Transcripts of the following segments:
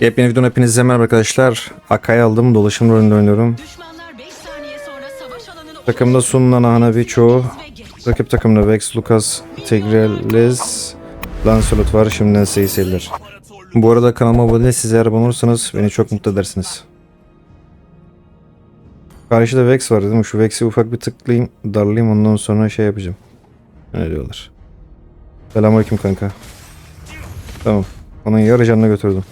Yepyeni videonun hepinize merhaba arkadaşlar. Akay aldım. Dolaşım rolünde oynuyorum. Düşmanlar 5 saniye sonra savaş alanını Takımda Sun'la Hanabi çoğu. Rakip takımda Vex, Lucas, Tigreles, Lancelot var. Şimdiden size seyirler. Bu arada kanalıma abone değil, siz eğer abone olursanız beni çok mutlu edersiniz. Karşıda Vex var dedim. Şu Vex'i ufak bir tıklayayım, darlayayım ondan sonra şey yapacağım. Ne diyorlar? Selamünaleyküm kanka. Tamam. Onun yarı canına götürdüm.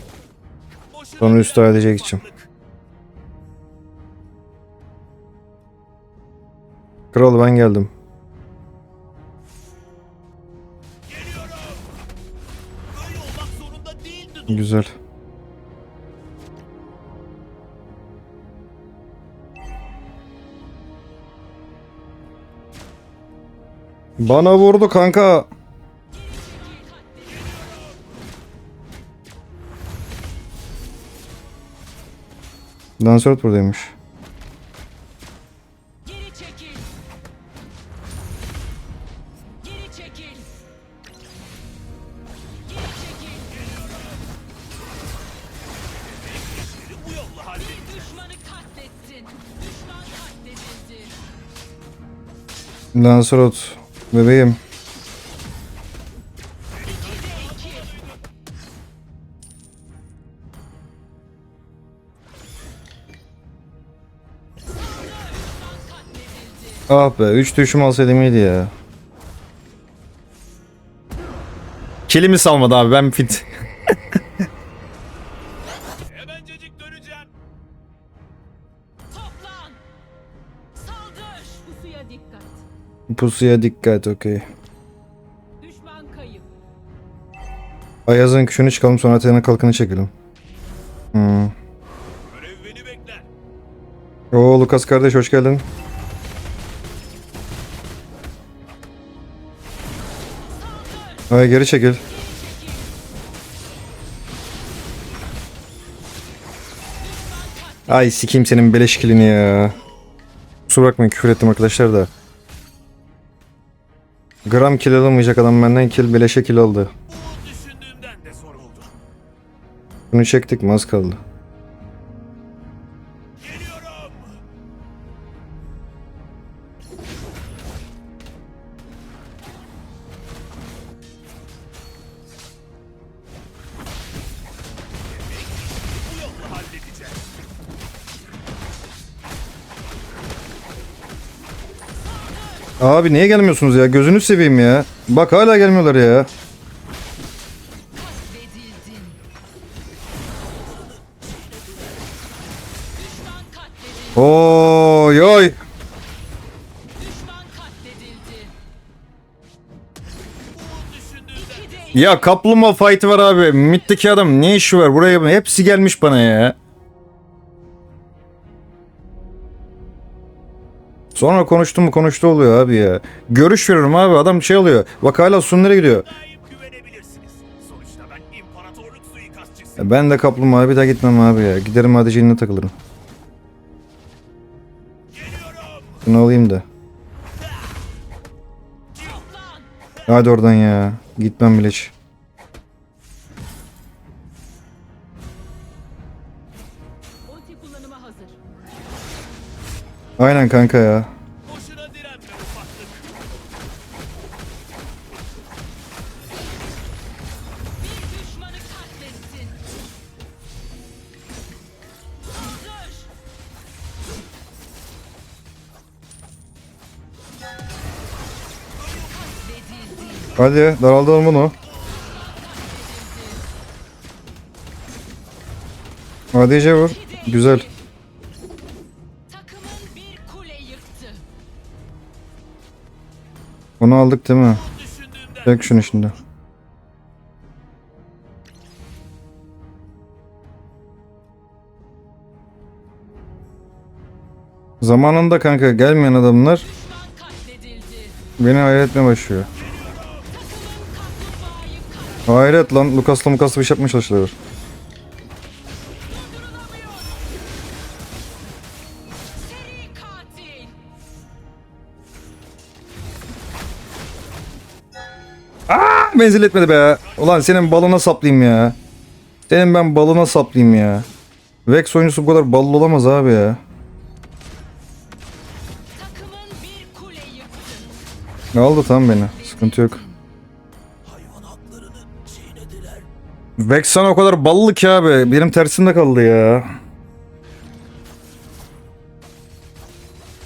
Sonra üstü halledecek için. Kral ben geldim. Güzel. Bana vurdu kanka. Dansört buradaymış. Geri çekil. Geri çekil. Geri çekil. Bir düşmanı katlettin. Düşman katledildi. Lancelot bebeğim. Ah be 3 düşüm alsaydım iyiydi ya. Kilimi salmadı abi ben fit. Hemencecik döneceğim. Toplan. Saldır. Pusuya dikkat. Pusuya dikkat okey. Düşman kayıp. Ayaz'ın küçüğünü çıkalım sonra Athena kalkanı çekelim. Hmm. Görev beni bekler. Oo Lucas kardeş hoş geldin. Ay geri çekil. Ay sikeyim senin beleş kilini ya. Kusura bakmayın küfür ettim arkadaşlar da. Gram kill alamayacak adam benden kill beleşe kill aldı. Bunu çektik mi az kaldı. Abi niye gelmiyorsunuz ya? Gözünü seveyim ya. Bak hala gelmiyorlar ya. Oy oy. Ya kaplumbağa fight'ı var abi. Mid'deki adam ne işi var? Buraya hepsi gelmiş bana ya. Sonra konuştum mu konuştu oluyor abi ya. Görüş veriyorum abi adam şey oluyor. Bak hala Sun nereye gidiyor? ben de kaplumbağa bir daha gitmem abi ya. Giderim hadi jeanine takılırım. Bunu alayım da. Hadi oradan ya. Gitmem bile hiç. Hazır. Aynen kanka ya. Hadi daraldım bunu. Hadi vur. Güzel. Onu aldık değil mi? Çek şunu şimdi. Zamanında kanka gelmeyen adamlar beni hayal başlıyor. Hayret lan Lucas'la Lucas'la bir şey yapmaya çalışıyorlar. Menzil etmedi be. Ulan senin balona saplayayım ya. Senin ben balına saplayayım ya. Vex oyuncusu bu kadar ballı olamaz abi ya. Yıktı. Aldı tam beni. Sıkıntı yok. Vex sana o kadar ballı ki abi. Benim tersimde kaldı ya.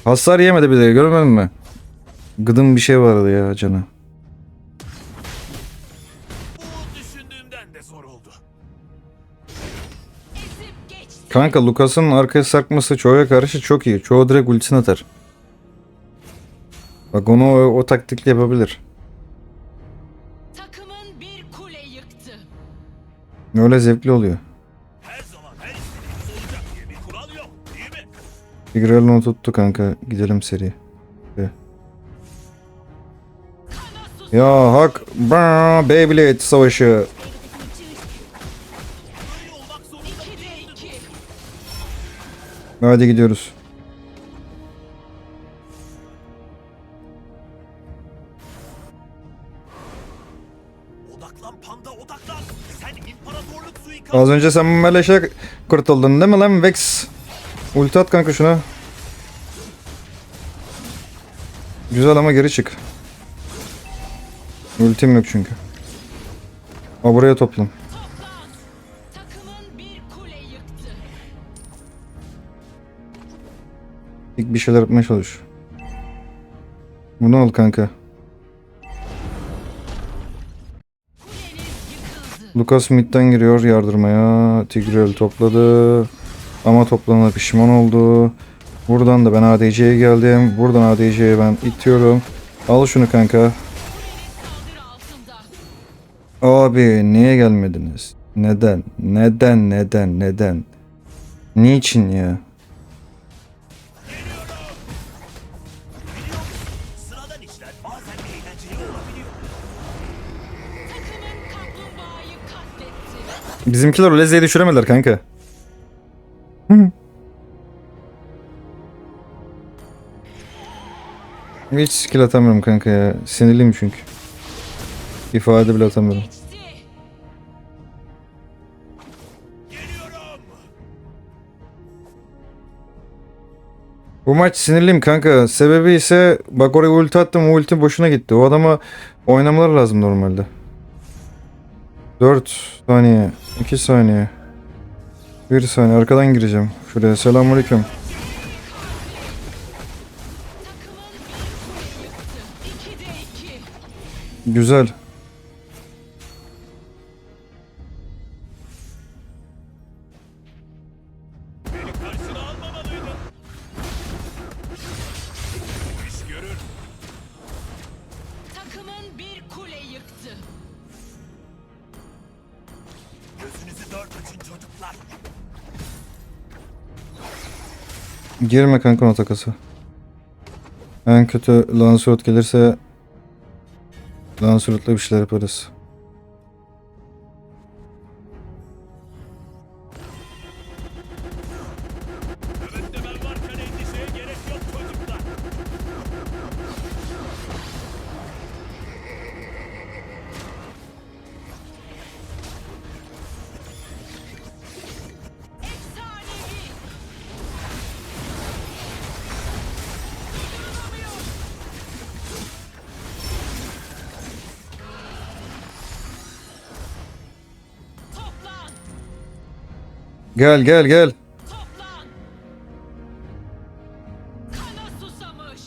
Hasar yemedi bir de görmedin mi? Gıdım bir şey vardı ya canı. Kanka Lucas'ın arkaya sarkması çoğuya karşı çok iyi. Çoğu direkt ultisini atar. Bak onu o, o taktikle yapabilir. Takımın bir kule yıktı. Öyle zevkli oluyor. Her zaman her istediğimiz olacak diye bir kural yok değil mi? Tigrel'onu tuttu kanka. Gidelim seri. Kana sus. Ya hak. Beyblade savaşı. Hadi gidiyoruz. Odaklan panda odaklan. Sen imparatorluk suikastı. Az önce sen meleşe kurtuldun değil mi lan Vex? Ulti at kanka şuna. Güzel ama geri çık. Ultim yok çünkü. O buraya. Toplan. Bir şeyler yapmaya çalış. Bunu al kanka. Lucas midden giriyor yardırmaya. Tigreal topladı. Ama toplanana pişman oldu. Buradan da ben ADC'ye geldim. Buradan ADC'ye ben itiyorum. Al şunu kanka. Abi niye gelmediniz? Neden? Neden? Neden? Neden? Niçin ya? Bizimkiler o lezzeye düşüremediler kanka. Hiç skill atamıyorum kanka ya. Sinirliyim çünkü. İfade bile atamıyorum. Bu maç sinirliyim kanka. Sebebi ise bak oraya ulti attım o ulti boşuna gitti. O adama oynamaları lazım normalde. 4 saniye. 2 saniye. 1 saniye arkadan gireceğim. Şuraya selamünaleyküm. Güzel. Çocuklar. Girme kanka o takası. En kötü Lancelot gelirse Lancelot'la bir şeyler yaparız. Gel gel gel. Susamış.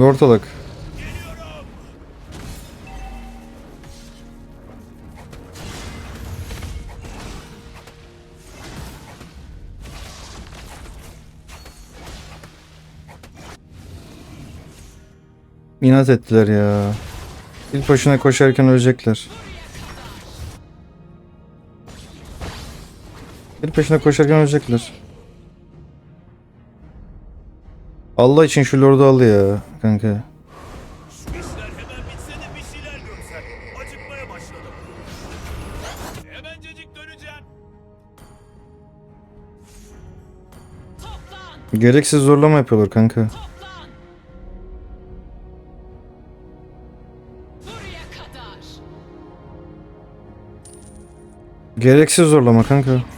Ortalık. İnat ettiler ya. İlk başına koşarken ölecekler. Bir peşine koşarken ölecekler. Allah için şu lordu al ya kanka. Gereksiz zorlama yapıyorlar kanka. Gereksiz zorlama kanka.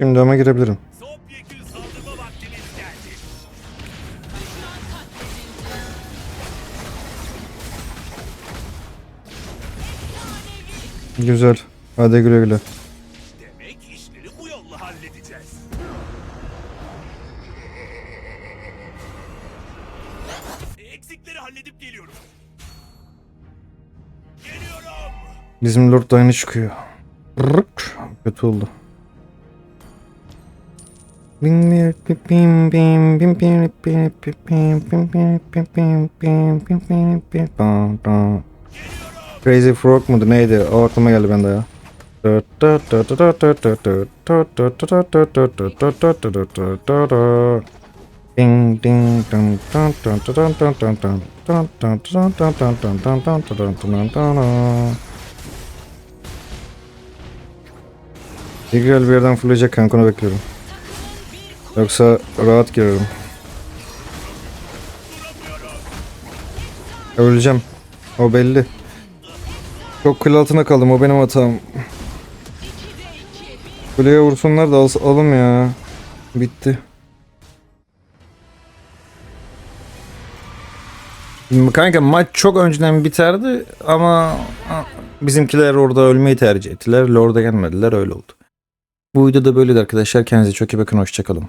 Şimdi ama girebilirim. Güzel. Hadi güle güle. Demek işleri bu yolla halledeceğiz. Eksikleri halledip geliyorum. Geliyorum. Bizim Lord aynı çıkıyor. Rık. Kötü oldu. Crazy Frog mudur neydi? O aklıma geldi bende ya. Ding ding dun dun dun dun dun dun dun dun dun dun dun dun dun dun dun dun dun dun. Tigreal bir yerden fırlayacak kanka onu bekliyorum. Yoksa rahat girerim. Öleceğim. O belli. Çok kul altına kaldım o benim hatam. 2'de 2. Bir Kuleye vursunlar da al alım ya. Bitti. Kanka maç çok önceden biterdi ama bizimkiler orada ölmeyi tercih ettiler. Lord'a gelmediler öyle oldu. Bu videoda böyleydi arkadaşlar. Kendinize çok iyi bakın. Hoşçakalın.